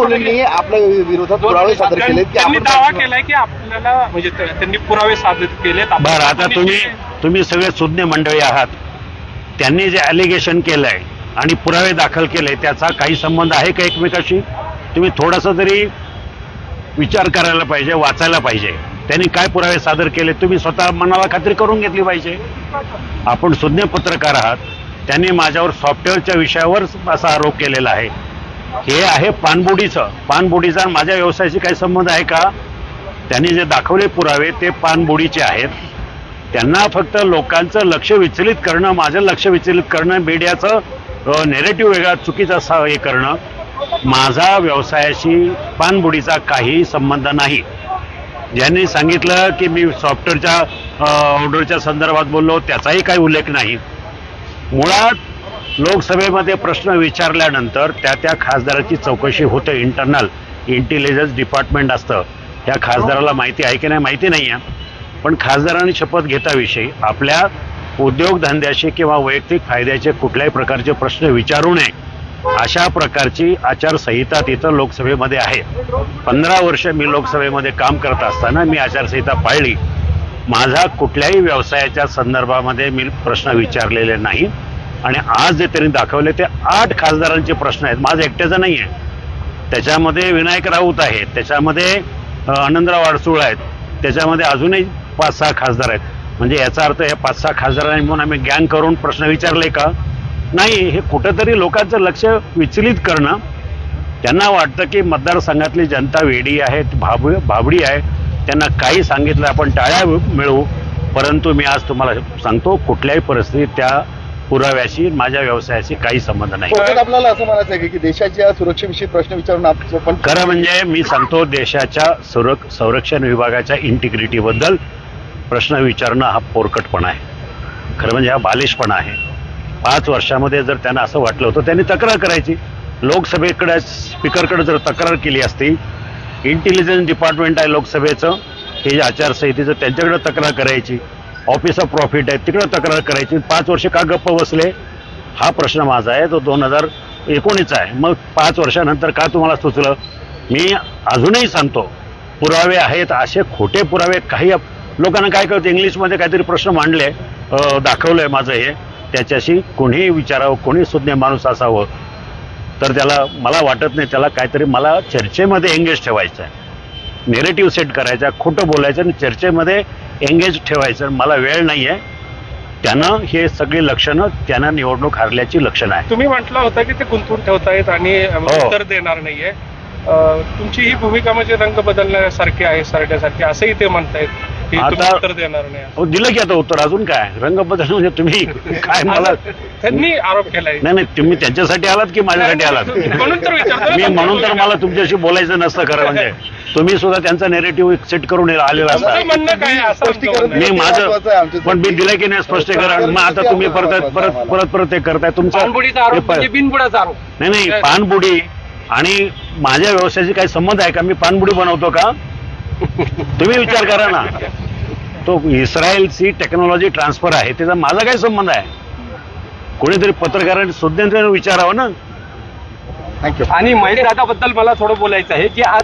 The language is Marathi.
कोहलींनी आपल्या विरोधात पुरावे सादर केलेत की त्यांनी दावा केलाय की आपल्याला म्हणजे त्या- त्यांनी पुरावे सादर केलेत. आपण- बरं आता तुम्ही तुम्ही सगळे सुज्ञ मंडळी आहात. त्यांनी जे ॲलिगेशन केलंय आणि पुरावे दाखल केले त्याचा काही संबंध आहे का एकमेकाशी? तुम्ही थोडासा तरी विचार करायला पाहिजे वाचायला पाहिजे. त्यांनी काय पुरावे सादर केले तुम्ही स्वतः मनाला खात्री करून घेतली पाहिजे. आपण सुज्ञ पत्रकार आहात. त्यांनी माझ्यावर सॉफ्टवेअरच्या विषयावर असा आरोप केलेला आहे. हे आहे पानबुडीचं. पानबुडीचा माझ्या व्यवसायाशी काही संबंध आहे का? त्यांनी जे दाखवले पुरावे ते पानबुडीचे आहेत. त्यांना फक्त लोकांचं लक्ष विचलित करणं माझं लक्ष विचलित करणं मीडियाचं नेरेटिव्ह वेगळा चुकीचा सा हे करणं माझा व्यवसायाशी पानबुडीचा काही संबंध नाही. ज्यांनी सांगितलं की मी सॉफ्टवेअरच्या ऑर्डरच्या संदर्भात बोललो त्याचाही काही उल्लेख नाही. मुळात लोकसभेमध्ये प्रश्न विचारल्यानंतर त्या त्या खासदाराची चौकशी होते. इंटरनल इंटेलिजन्स डिपार्टमेंट असतं. त्या खासदाराला माहिती आहे की नाही? माहिती नाही आहे. पण खासदारांनी शपथ घेताविषयी आपल्या उद्योगधंद्याशी किंवा वैयक्तिक फायद्याचे कुठल्याही प्रकारचे प्रश्न विचारू नये. अशा प्रकारची आचारसंहिता तिथं लोकसभेमध्ये आहे. पंधरा वर्ष मी लोकसभेमध्ये काम करत असताना मी आचारसंहिता पाळली. माझा कुठल्याही व्यवसायाच्या संदर्भामध्ये मी प्रश्न विचारलेले नाही. आणि आज जे त्यांनी दाखवले ते आठ खासदारांचे प्रश्न आहेत. माझं एकट्याचं नाही आहे त्याच्यामध्ये विनायक राऊत आहेत. त्याच्यामध्ये आनंदराव अडसूळ आहेत. त्याच्यामध्ये अजूनही पाच सहा खासदार आहेत. म्हणजे याचा अर्थ हे पाच सहा खासदारांनी म्हणून आम्ही गँग करून प्रश्न विचारले का? नाही हे कुठंतरी लोकांचं लक्ष विचलित करणं त्यांना वाटतं की मतदारसंघातली जनता वेडी आहे भाब भाबडी आहे. त्यांना काही सांगितलं आपण टाळ्या मिळवू. परंतु मी आज तुम्हाला सांगतो कुठल्याही परिस्थितीत त्या पुराव्याशी माझ्या व्यवसायाशी काही संबंध नाही. थोडक्यात आपल्याला असं म्हणायचं आहे की देशाच्या सुरक्षेविषयी प्रश्न विचारून आपण खरं म्हणजे मी सांगतो देशाच्या सुरक संरक्षण विभागाच्या इंटिग्रिटीबद्दल प्रश्न विचारणं हा पोरकटपणा आहे. खरं म्हणजे हा बालिशपणा आहे. पाच वर्षामध्ये जर त्यांना असं वाटलं होतं त्यांनी तक्रार करायची. लोकसभेकडे स्पीकरकडे जर तक्रार केली असती इंटेलिजन्स डिपार्टमेंट आहे लोकसभेचं हे जे आचारसंहितेचं त्यांच्याकडे तक्रार करायची. ऑफिस ऑफ प्रॉफिट आहे. तिकडे तक्रार करायची. पाच वर्ष का गप्प बसले? हा प्रश्न माझा आहे. तो दोन हजार एकोणीसचा आहे. मग पाच वर्षानंतर का तुम्हाला सुचलं? मी अजूनही सांगतो पुरावे आहेत असे खोटे पुरावे काही लोकांना काय कळतं? इंग्लिशमध्ये काहीतरी प्रश्न मांडले दाखवलं आहे माझं हे. त्याच्याशी कोणीही विचारावं कोणी सुज्ञ माणूस असावं. तर त्याला मला वाटत नाही त्याला काहीतरी मला चर्चेमध्ये एंगेज ठेवायचं आहे नेरेटिव्ह सेट करायचा खोटं बोलायचं आणि चर्चेमध्ये एंगेज ठेवायचं. मला वेळ नाही आहे त्यानं हे सगळी लक्षणं त्यांना निवडणूक हारल्याची लक्षणं आहे तुम्ही म्हटलं होतं की ते गुंतवून ठेवतायत आणि हो. उत्तर देणार नाहीये. तुमची ही भूमिका म्हणजे रंग बदलण्यासारखी आहे सरण्यासारखी असंही ते म्हणतायत. तुम्ही आता- उत्तर देणार नाही. हो दिलं की आता उत्तर. अजून काय? रंग बदल म्हणजे तुम्ही काय मला त्यांनी आरोप केलाय. नाही नाही तुम्ही त्यांच्यासाठी आलात की माझ्यासाठी आलात? म्हणून तर विचारतो मी म्हणून तर मला तुमच्याशी बोलायचं नसतं खरं म्हणजे. तुम्ही सुद्धा त्यांचा नेरेटिव्ह सेट करून आलेला तुमचं असता. म्हणणं काय आहे? असं आमचं स्पष्टीकरण म्हणणं आहे. मी आहे माझं आमच्यासाठी. पण मी दिलं की नाही स्पष्टीकरण? मग आता तुम्ही परत परत परत परत ते करताय. तुमचं पाणबुडीचा हे आरोप प- म्हणजे बिनबुडाचा आरोप. नाही नाही पानबुडी आणि माझ्या व्यवसायाशी काही संबंध आहे का? मी पानबुडी बनवतो का? तुम्ही विचार करा ना. तो इस्रायलची टेक्नॉलॉजी ट्रान्सफर आहे त्याचा माझा काय संबंध आहे? कोणीतरी पत्रकारांनी सुज्ञांनी विचारावं ना? थँक्यू आणि महेश दादाबद्दल मला थोडं बोलायचं आहे की आज